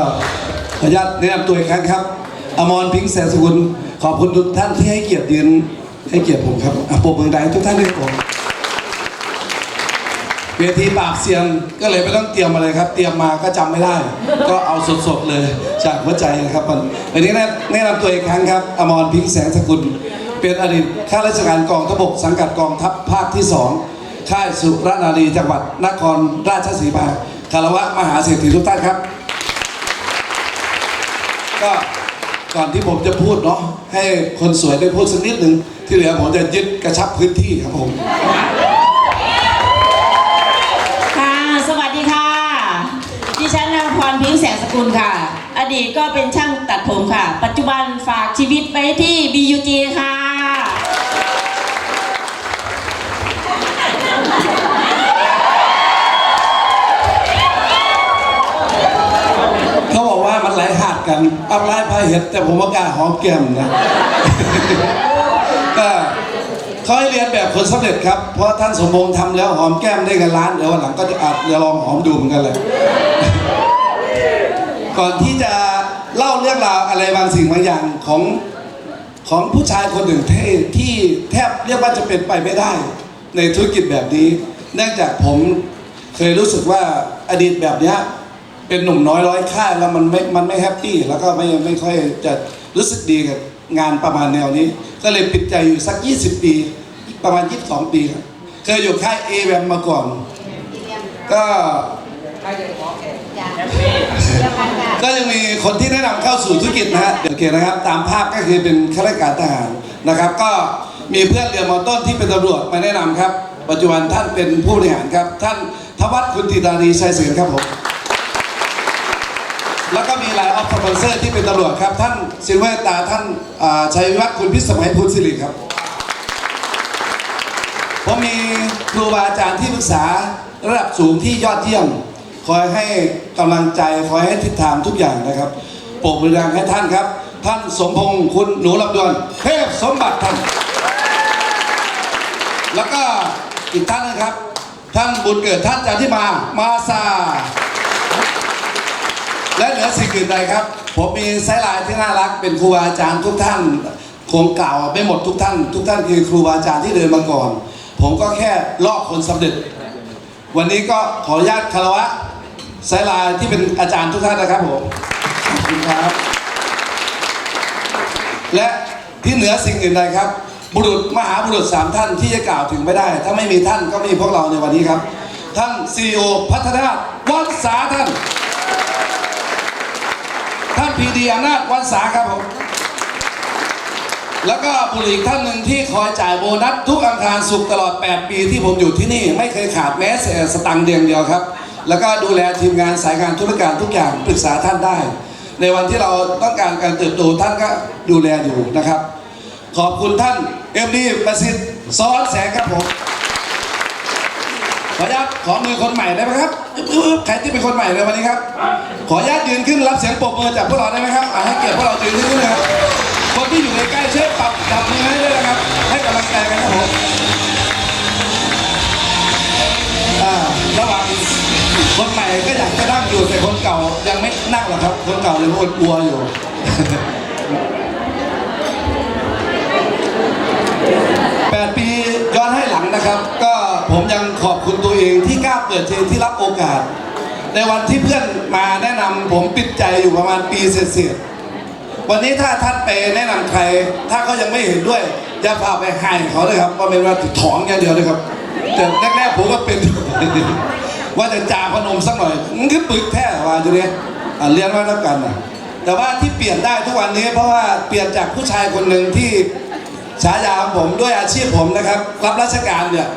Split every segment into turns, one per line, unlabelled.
ออนุญาตแนะนำตัวอีกครั้งครับ อมรพิงค์แสนสกุลขอบคุณทุกท่านที่ให้เกียรติยืนให้เกียรติผมครับอะปรบมือดังให้ทุกท่านด้วยผมเวทีปาบเซียนก็เลยไม่ต้องเตรียมอะไรครับ เตรียมมาก็จำไม่ได้ ก็เอาสดๆเลยจากหัวใจนะครับวันวันนี้แนะนำตัวอีกครั้งครับอมรพิงค์แสงสกุล เป็นอดีตข้าราชการกองทพบกสังกัดกองทัพภาคที่สองค่ายสุรนารีจังหวัดนครราชสีมาคารวะมหาเศรษฐีทุกท่านครับ ก็ก่อนที่ผมจะพูดเนาะให้คนสวยได้พูดสักนิดหนึ่งที่เหลือผมจะยึดกระชับพื้นที่ครับผม
ค่ะ สวัสดีค่ะ ดิฉันนางพรพิงแสงสกุลค่ะ อดีตก็เป็นช่างตัดผมค่ะ ปัจจุบันฝากชีวิตไว้ที่ BUG ค่ะ
กันอัพไลน์พาเห็ดแต่ผมว่ากล้าหอมแก้มนะ ก็เขาให้เรียนแบบคนสำเร็จครับ เพราะท่านสมพงษ์ทำแล้วหอมแก้มได้กันล้านเดี๋ยววันหลังก็จะอาจจะลองหอมดูเหมือนกันเลยก่อนที่จะเล่าเรื่องราวอะไรบางสิ่งบางอย่างของของผู้ชายคนหนึ่งที่ที่แทบเรียกว่าจะเป็นไปไม่ได้ ในธุรกิจแบบนี้ เนื่องจากผมเคยรู้สึกว่าอดีตแบบนี้ เป็นหนุ่มน้อยร้อยค่าแล้วมันไม่มันไม่แฮปปี้แล้วก็ไม่ไม่ค่อยจะรู้สึกดีกับงานประมาณแนวนี้ ก็เลยปิดใจอยู่สัก 20 ปี ประมาณ 22 ปีครับเคยอยู่ค่าย a อแวมมาก่อน ก็ก็ยังมีคนที่แนะนำเข้าสู่ธุรกิจนะฮะโอเคนะครับ ตามภาพก็คือเป็นข้าราชการทหารนะครับ ก็มีเพื่อนเรือมอต้นที่เป็นตำรวจมาแนะนำครับ ปัจจุบันท่านเป็นผู้บริหารครับ ท่านทวัฒน์คุณติตานีชัยเสือครับผม แล้วก็มีหลายออฟสปอนเซอร์ที่เป็นตำรวจครับ ท่านซิลเวอร์ตาท่านชัยวัฒน์คุณพิสมัยพูนสิริครับผมมีครูบาอาจารย์ที่ปรึกษาระดับสูงที่ยอดเยี่ยม คอยให้กำลังใจคอยให้ทิศทางทุกอย่างนะครับปรดมือดังให้ท่านครับ ท่านสมพงษ์คุณหนูลำดวนเทพสมบัติท่าน แล้วก็อีกท่านนะครับ ท่านบุญเกิดท่านจันทิมามาซา และเหนือสิ่งอื่นใดครับ ผมมีส์ไลน์ที่น่ารักเป็นครูบาอาจารย์ทุกท่านคงกล่าวไม่หมดทุกท่าน ทุกท่านคือครูบาอาจารย์ที่เดินมาก่อน ผมก็แค่ลอกคนสำเร็จ วันนี้ก็ขออนุญาตคารวะส์ไลน์ที่เป็นอาจารย์ทุกท่านนะครับผมขอบคุณครับ และที่เหนือสิ่งอื่นใดครับ บุรุษมหาบุรุษสามท่านที่จะกล่าวถึงไม่ได้ ถ้าไม่มีท่านก็ไม่มีพวกเราในวันนี้ครับ ท่านซีโอพัฒนาวัฒษาท่าน พีดีอำนาจวันษาครับผม แล้วก็บุรุษอีกท่านหนึ่งที่คอยจ่ายโบนัสทุกอังคารสุกร์ตลอด 8 ปีที่ผมอยู่ที่นี่ ไม่เคยขาดแม้แต่สตังค์เดียวเดียวครับ แล้วก็ดูแลทีมงานสายงานธุรการทุกอย่างปรึกษาท่านได้ ในวันที่เราต้องการการเติบโตท่านก็ดูแลอยู่นะครับ ขอบคุณท่านเอ็มดีประสิทธิ์ซ้อนแสงครับผม ออนุญาตขอมือคนใหม่ได้ไหมครับอึ๊บๆใครที่เป็นคนใหม่ในวันนี้ครับ ขออนุญาตยืนขึ้นรับเสียงปรบมือจากพวกเราได้ไหมครับอะให้เกียรติพวกเรายืนขึ้นด้วยนะครับ คนที่อยู่ในใกล้ๆช่วยปรับจับมือให้ด้วยนะครับ ให้กำลังใจกันครับผมอ่าระหว่างคนใหม่ก็อยากจะนั่งอยู่แต่คนเก่ายังไม่นั่งหรอกครับ คนเก่ายังอดกลัวอยู่แปดปีย้อนให้หลังนะครับ ก็ ผมยังขอบคุณตัวเองที่กล้าเปิดใจที่รับโอกาส ในวันที่เพื่อนมาแนะนำผมปิดใจอยู่ประมาณปีเศษๆวันนี้ถ้าท่านไปแนะนำใคร ถ้าเขายังไม่เห็นด้วยอย่าพาไปใหายเขาเลยครับว่าเป็นว่าถองอย่างเดียวเลยครับ แต่แรกๆผมก็เป็น ว่าจะจ่าพนมสักหน่อยมันคือปึกแท้ว่าจุเนี่ยเรียนว่าแล้วกันนะแต่ว่าที่เปลี่ยนได้ทุกวันนี้เพราะว่าเปลี่ยนจากผู้ชายคนหนึ่งที่ฉายาของผมด้วยอาชีพผมนะครับ รับราชการเนี่ย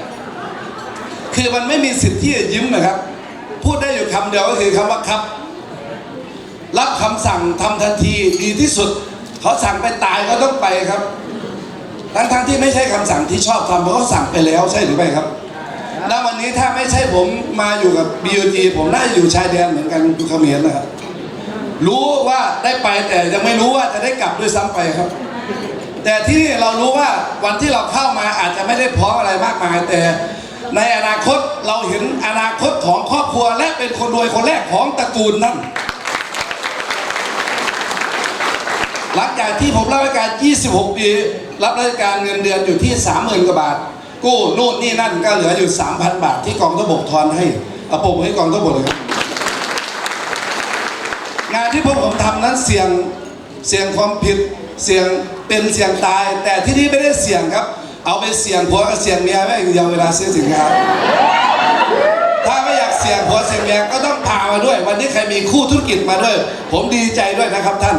คือมันไม่มีสิทธิ์ที่จะยิ้มนะครับ พูดได้อยู่คำเดียวก็คือคำว่าครับ รับคำสั่งทำทันทีดีที่สุด เขาสั่งไปตายก็ต้องไปครับ ทั้งทั้งๆที่ไม่ใช่คำสั่งที่ชอบทำเพราะเขาสั่งไปแล้วใช่หรือไม่ครับณวันนี้ถ้าไม่ใช่ผมมาอยู่กับ BUG ผมน่าจะอยู่ชายแดนเหมือนกันดูเขมรนะครับ รู้ว่าได้ไปแต่ยังไม่รู้ว่าจะได้กลับด้วยซ้ำไปครับ แต่ที่นี่เรารู้ว่าวันที่เราเข้ามาอาจจะไม่ได้พร้อมอะไรมากมายแต่ ในอนาคตเราเห็นอนาคตของครอบครัวและเป็นคนรวยคนแรกของตระกูลนั่นหลังจากที่ผมรับราชการ 26 ปี รับราชการเงินเดือนอยู่ที่ 30,000 กว่าบาท กู้นู่นนี่นั่นก็เหลืออยู่ 3,000 บาทที่กองทบกทอนให้เอาปมให้กองทบกเลยครับ งานที่พวกผมทำนั้นเสี่ยงเสี่ยงความผิดเสี่ยงเป็นเสี่ยงตาย แต่ที่นี่ไม่ได้เสี่ยงครับ เอาไปเสี่ยงผัวกับเสี่ยงเมียไม่อย่างเวเวลาซื้อสินค้าถ้าไม่อยากเสี่ยงผัวเสี่ยงเมียก็ต้องพามาด้วย วันนี้ใครมีคู่ธุรกิจมาด้วย ผมดีใจด้วยนะครับท่าน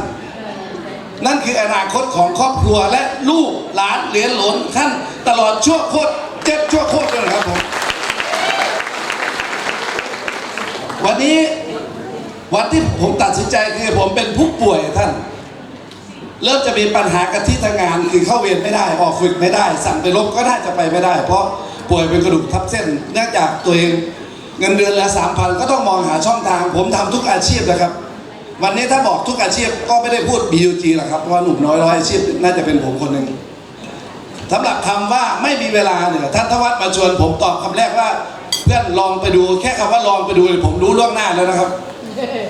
นั่นคืออนาคตของครอบครัวและลูกหลานเหรียญหลนท่านตลอดชั่วโคตรเจ็บชั่วโคตรเลยครับผมวันนี้วันที่ผมตัดสินใจคือผมเป็นผู้ป่วยท่าน เริ่มจะมีปัญหากับที่ทำงานคือเข้าเวรไม่ได้ออกฝึกไม่ได้ สั่งไปลบก็น่าจะไปไม่ได้ เพราะป่วยเป็นกระดูกทับเส้นเนื่องจากตัวเองเงินเดือนละสามพันก็ต้องมองหาช่องทาง ผมทำทุกอาชีพนะครับ วันนี้ถ้าบอกทุกอาชีพก็ไม่ได้พูด BUG หรอกครับเพราะว่าหนุ่มน้อยร้อยอาชีพน่าจะเป็นผมคนหนึ่งสำหรับคำว่าไม่มีเวลาเนี่ยท่านทวัฒมาชวนผมตอบคำแรกว่า เพื่อนลองไปดูแค่คำว่าลองไปดูผมรู้ล่วงหน้าแล้วนะครับ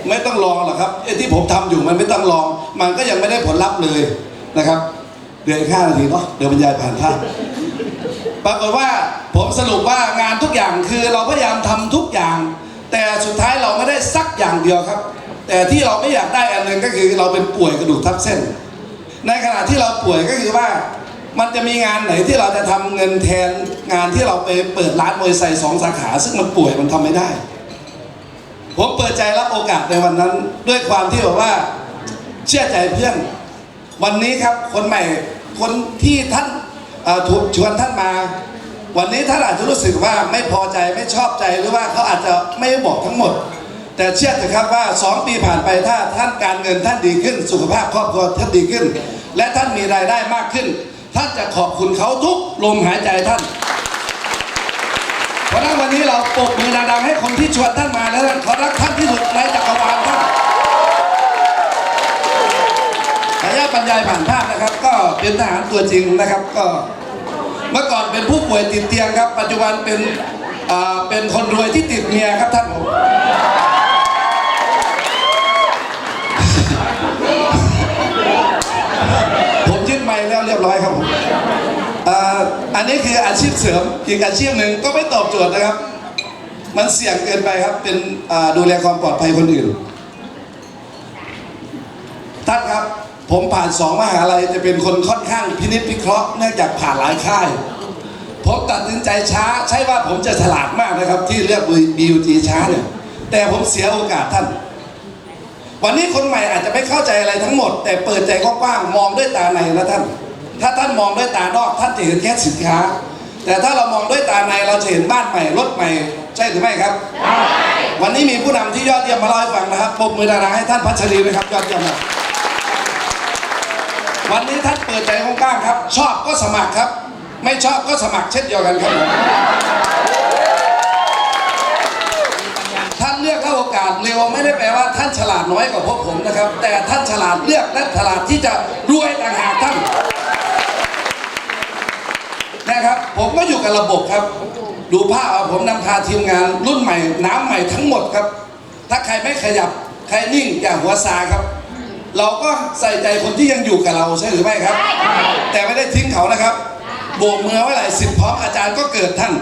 ไม่ต้องลองหรอกครับไอ้ที่ผมทำอยู่มันไม่ต้องลอง มันก็ยังไม่ได้ผลลัพธ์เลยนะครับเดือนห้านาทีเนาะเดี๋ยวบรรยายผ่านภาพปรากฏว่าผมสรุปว่างานทุกอย่างคือเราพยายามทำทุกอย่าง แต่สุดท้ายเราไม่ได้สักอย่างเดียวครับ แต่ที่เราไม่อยากได้อันหนึ่งก็คือเราเป็นป่วยกระดูกทับเส้น ในขณะที่เราป่วยก็คือว่ามันจะมีงานไหนที่เราจะทำเงินแทนงานที่เราไปเปิดร้านมวยไซสองสาขา ซึ่งมันป่วยมันทำไม่ได้ ผมเปิดใจรับโอกาสในวันนั้น ด้วยความที่แบบว่า เชื่อใจเพื่อน วันนี้ครับคนใหม่คนที่ท่านถูกชวนท่านมา วันนี้ท่านอาจจะรู้สึกว่าไม่พอใจไม่ชอบใจหรือว่าเขาอาจจะไม่บอกทั้งหมด แต่เชื่อเถอะครับว่า 2 ปีผ่านไปถ้าท่านการเงินท่านดีขึ้น สุขภาพครอบครัวท่านดีขึ้น และท่านมีรายได้มากขึ้น ท่านจะขอบคุณเขาทุกลมหายใจท่านเพราะนั้นวันนี้เราปรบมือดังๆให้คนที่ชวนท่านมาแล้วเขารักท่านที่สุดในจักรวาลท่านขออนุญาตบรรยาย ผ่านภาพนะครับ ก็เป็นทหารตัวจริงนะครับก็เมื่อก่อนเป็นผู้ป่วยติดเตียงครับ ปัจจุบันเป็นเป็นคนรวยที่ติดเมียครับท่านผมผมยึดไม้แล้วเรียบร้อยครับผมอันนี้คืออาชีพเสริมอีกอาชีพหนึ่งก็ไม่ตอบโจทย์นะครับ มันเสี่ยงเกินไปครับเป็นดูแลความปลอดภัยคนอื่นท่านครับ ผมผ่านสองมหาลัยจะเป็นคนค่อนข้างพินิจพิเคราะห์เนื่องจากผ่านหลายค่าย ผมตัดสินใจช้า ใช่ว่าผมจะฉลาดมากนะครับ ที่เลือก BUG ช้าเนี่ยแต่ผมเสียโอกาสท่าน วันนี้คนใหม่อาจจะไม่เข้าใจอะไรทั้งหมด แต่เปิดใจกว้างๆมองด้วยตาในนะท่าน ถ้าท่านมองด้วยตานอกท่านจะเห็นแค่สินค้า แต่ถ้าเรามองด้วยตาในเราจะเห็นบ้านใหม่รถใหม่ใช่หรือไม่ครับวันนี้มีผู้นำที่ยอดเยี่ยมมาเล่าให้ฟังนะครับปรบมือดาราให้ท่านพัชรีนะครับยอดเยี่ยมมาก วันนี้ท่านเปิดใจกว้างๆครับ ชอบก็สมัครครับ ไม่ชอบก็สมัครเช่นเดียวกันครับผมท่านเลือกเข้าโอกาสเร็วไม่ได้แปลว่าท่านฉลาดน้อยกว่าพวกผมนะครับ แต่ท่านฉลาดเลือกและฉลาดที่จะรวยต่างหากท่านนะครับผมก็อยู่กับระบบครับ ดูภาพเอาผมนำพาทีมงานรุ่นใหม่น้ำใหม่ทั้งหมดครับ ถ้าใครไม่ขยับใครนิ่งอย่าหัวซาครับ เราก็ใส่ใจคนที่ยังอยู่กับเราใช่หรือไม่ครับ แต่ไม่ได้ทิ้งเขานะครับ โบกมือไว้หลายสิบพร้อมอาจารย์ก็เกิดท่าน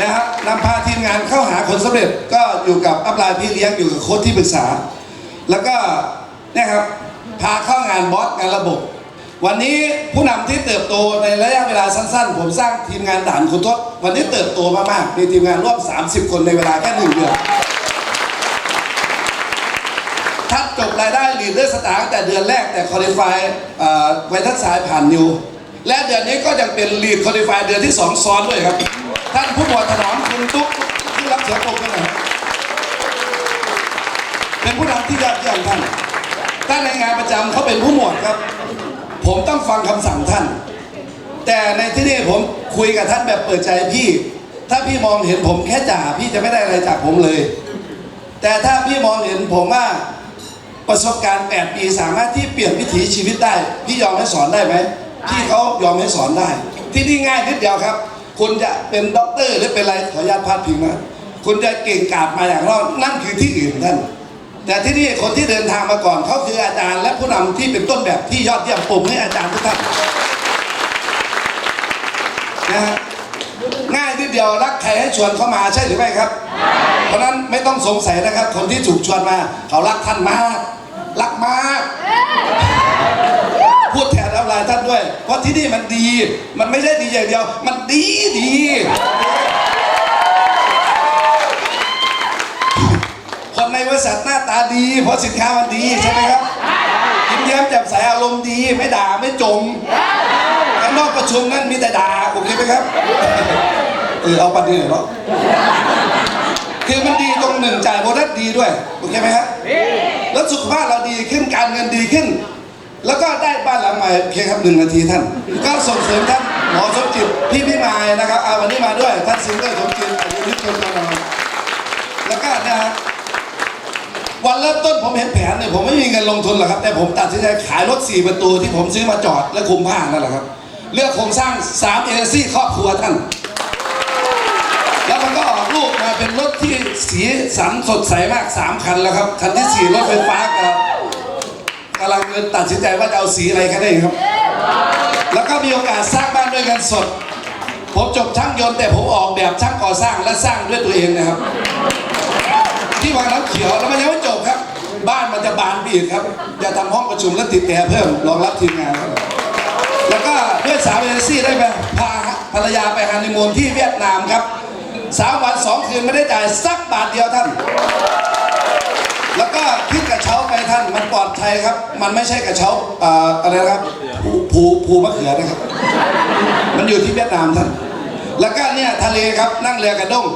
นะครับนำพาทีมงานเข้าหาผลสำเร็จก็อยู่กับอัพไลน์พี่เลี้ยงอยู่กับโค้ชที่ปรึกษา แล้วก็เนี่ยครับพาเข้างานบอสงานระบบ วันนี้ผู้นำที่เติบโตในระยะเวลาสั้นๆ ผมสร้างทีมงานฐานคุณทศวันนี้เติบโตมากๆมีทีมงานร่วม 30 คนในเวลาแค่หนึ่งเดือน ท่านจบรายได้ลีดเดอร์สตาร์แต่เดือนแรกแต่คอลิฟายไวทัศสายผ่านนิว และเดือนนี้ก็ยังเป็นลีดคอลิฟายเดือนที่ 2 ซ้อนด้วยครับ ท่านผู้บวชถนอมคุณตุ๊กที่รับเสือโปกกันหน่อยเป็นผู้นำที่ยอดเยี่ยมท่านท่านในงานประจำเขาเป็นผู้หมวดครับ ผมต้องฟังคำสั่งท่าน แต่ในที่นี้ผมคุยกับท่านแบบเปิดใจพี่ ถ้าพี่มองเห็นผมแค่จ่าพี่จะไม่ได้อะไรจากผมเลย แต่ถ้าพี่มองเห็นผมว่า ประสบการณ์ 8 ปีสามารถที่เปลี่ยนวิถีชีวิตได้ พี่ยอมให้สอนได้ไหมพี่เขายอมให้สอนได้ ที่นี่ง่ายนิดเดียวครับ คุณจะเป็นด็อกเตอร์หรือเป็นอะไรขออนุญาตพาดพิงนะคุณจะเก่งกาจมาอย่างเรานั่นคือที่อื่นท่านแต่ที่นี่คนที่เดินทางมาก่อนเขาคืออาจารย์ และผู้นำที่เป็นต้นแบบที่ยอดเยี่ยมปรบมือให้อาจารย์ทุกท่านนะฮะง่ายนิดเดียวรักใครให้ชวนเข้ามาใช่หรือไม่ครับ เพราะฉะนั้นไม่ต้องสงสัยนะครับ คนที่ถูกชวนมา เขารักท่านมาก รักมาก พูดแทนน้ำลายท่านด้วย เพราะที่นี่มันดี มันไม่ใช่ดีอย่างเดียว มันดีดี คนในบริษัทหน้าตาดี เพราะสินค้ามันดีใช่ไหมครับยิ้มแย้มแจ่มใสอารมณ์ดี ไม่ด่าไม่จมข้างนอกประชุมนั่นมีแต่ด่าโอเคไหมครับ เออเอาปันนี้หน่อยเนาะคือมันดีตรงหนึ่งจ่ายโบนัสดีด้วย โอเคไหมครับ แล้วสุขภาพเราดีขึ้นการเงินดีขึ้น แล้วก็ได้บ้านหลังใหม่โอเคครับหนึ่งนาทีท่าน ก็ส่งเสริมท่านหมอสมจิตพี่พี่มายนะครับเอาวันนี้มาด้วยท่านซิงเกอร์สมจิตอายุนิชนมาหน่อยแล้วก็นะฮะวันเริ่มต้นผมเห็นแผนเนี่ยผมไม่มีเงินลงทุนหรอกครับ แต่ผมตัดสินใจขายรถสี่ประตูที่ผมซื้อมาจอดและคุมผ้านั่นแหละครับเลือกโครงสร้าง3เอเจนซี่ครอบครัวท่าน สีสันสดใสมาก3คันแล้วครับ คันที่4รถไฟฟ้ากับกำลังตัดสินใจว่าจะเอาสีอะไรกันได้ครับ แล้วก็มีโอกาสสร้างบ้านด้วยเงินสด ผมจบช่างยนต์แต่ผมออกแบบช่างก่อสร้างและสร้างด้วยตัวเองนะครับ ที่วังน้ำเขียวแล้วมันยังไม่จบครับ บ้านมันจะบานไปอีกครับจะทำห้องประชุมและติดแอร์เพิ่มรองรับทีมงานครับแล้วก็ด้วยสาวเอเจนซี่ได้ไปพาภรรยาไปฮันนีมูนที่เวียดนามครับ สามวันสองคืนไม่ได้จ่ายสักบาทเดียวท่าน แล้วก็ขึ้นกระเช้าไปท่านมันปลอดภัยครับ มันไม่ใช่กระเช้าออะไรนะครับภูภูภูมะเขือนะครับ มันอยู่ที่เวียดนามท่าน แล้วก็เนี่ยทะเลครับนั่งเรือกระด้ง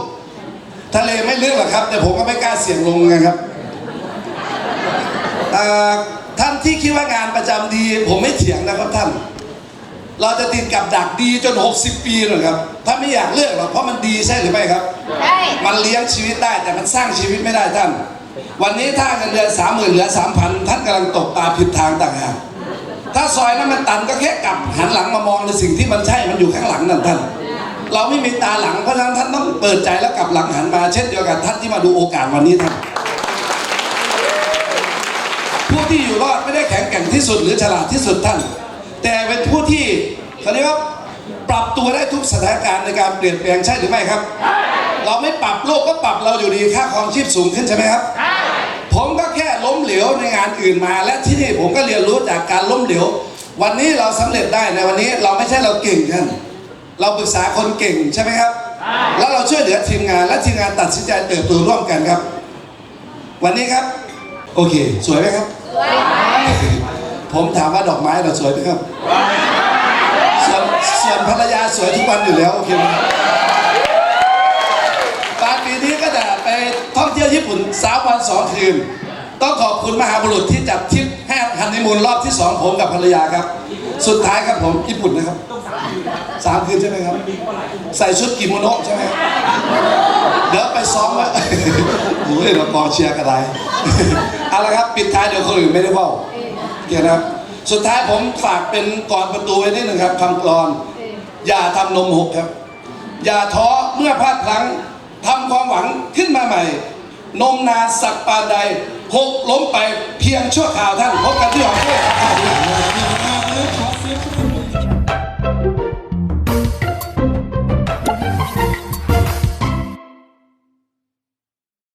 ทะเลไม่ลึกหรอกครับ แต่ผมก็ไม่กล้าเสี่ยงลงนะครับท่านที่คิดว่างานประจำดี ผมไม่เถียงนะครับท่าน เราจะติดกับดักดีจน 60 ปีเลยครับ ถ้าไม่อยากเลิกหรอกเพราะมันดี หรือไม่ครับ
ใช่
มันเลี้ยงชีวิตได้แต่มันสร้างชีวิตไม่ได้ท่าน วันนี้ถ้าเงินเดือนสามหมื่นเหลือสามพันท่านกำลังตกตาผิดทางต่างหากถ้าซอยนั้นมันตันก็แค่กลับหันหลังมามองในสิ่งที่มันใช่มันอยู่ข้างหลังนั่นท่าน เราไม่มีตาหลังเพราะฉะนั้นท่านต้องเปิดใจแล้วกลับหลังหันมาเช่นเดียวกับท่านที่มาดูโอกาสวันนี้ท่านผู้ที่อยู่รอดไม่ได้แข็งแกร่งที่สุดหรือฉลาดที่สุดท่าน แต่เป็นผู้ที่เขาเรียกว่า ปรับตัวได้ทุกสถานการณ์ในการเปลี่ยนแปลงใช่หรือไม่ครับ เราไม่ปรับโลกก็ปรับเราอยู่ดีค่าครองชีพสูงขึ้นใช่ไหมครับผมก็แค่ล้มเหลวในงานอื่นมา และที่นี่ผมก็เรียนรู้จากการล้มเหลว วันนี้เราสำเร็จได้ในวันนี้เราไม่ใช่เราเก่งท่านเราปรึกษาคนเก่งใช่ไหมครับ แล้วเราช่วยเหลือทีมงานและทีมงานตัดสินใจเติบโตร่วมกันครับ วันนี้ครับ โอเค สวยไหมครับผมถามว่าดอกไม้เราสวยไหมครับ ส่วนภรรยาสวยทุกวันอยู่แล้ว โอเคไหมปาปีนี้ก็จะไปท่องเที่ยวญี่ปุ่นสามวันสองคืน ต้องขอบคุณมหาบุรุษที่จัดทริปแห่ฮันนีมูนรอบที่สองผมกับภรรยาครับ สุดท้ายครับผมญี่ปุ่นนะครับสามคืนใช่ไหมครับ ใส่ชุดกิโมโนใช่ไหมเดี๋ยวไปซ้อมไว้โอ้ยเรากองเชียร์กันไรเอาละครับ ปิดท้ายเดี๋ยวคนอื่นไม่ได้เว่าเกี่ยวนะครับสุดท้ายผมฝากเป็นกรอนประตูไว้นิดหนึ่งครับคำกรอน อย่าทำนมหกครับ อย่าท้อเมื่อพลาดพลั้งทำความหวังขึ้นมาใหม่ นมนาสักปานใดหกล้มไปเพียงชั่วคราวท่านพบกันที่หอเพื่อน